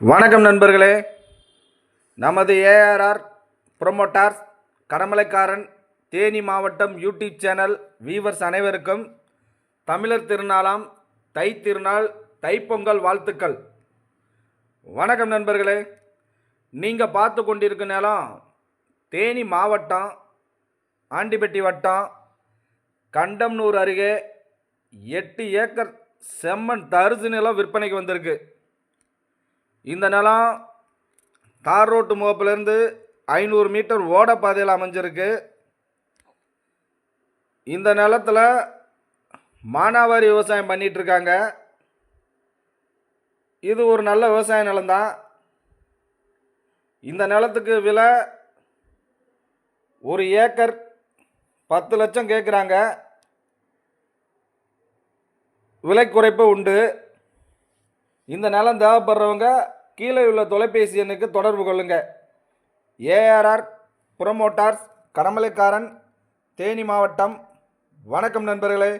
வணக்கம் நண்பர்களே. நமது ஏஆர்ஆர் ப்ரொமோட்டார்ஸ் கடமலைக்காரன் தேனி மாவட்டம் யூடியூப் சேனல் வீவர்ஸ் அனைவருக்கும் தமிழர் திருநாளாம் தை திருநாள் தைப்பொங்கல் வாழ்த்துக்கள். வணக்கம் நண்பர்களே. நீங்கள் பார்த்து கொண்டிருக்க நிலம் தேனி மாவட்டம் ஆண்டிப்பட்டி வட்டம் கண்டம்னூர் அருகே எட்டு ஏக்கர் செம்மண் தரிசு நிலம் விற்பனைக்கு வந்திருக்கு. இந்த நிலம் தார் ரோட்டு முகப்புலேருந்து ஐநூறு மீட்டர் ஓடப்பாதையில் அமைஞ்சிருக்கு. இந்த நிலத்தில் மானாவாரி விவசாயம் பண்ணிகிட்ருக்காங்க இது ஒரு நல்ல விவசாய நிலம்தான். இந்த நிலத்துக்கு விலை ஒரு ஏக்கர் பத்து லட்சம் கேட்குறாங்க விலை குறைப்பு உண்டு. இந்த நிலம் தேவைப்படுறவங்க கீழே உள்ள தொலைபேசி எண்ணுக்கு தொடர்பு கொள்ளுங்க. ஏஆர்ஆர் புரமோட்டார்ஸ் கடமலைக்காரன் தேனி மாவட்டம். வணக்கம் நண்பர்களே.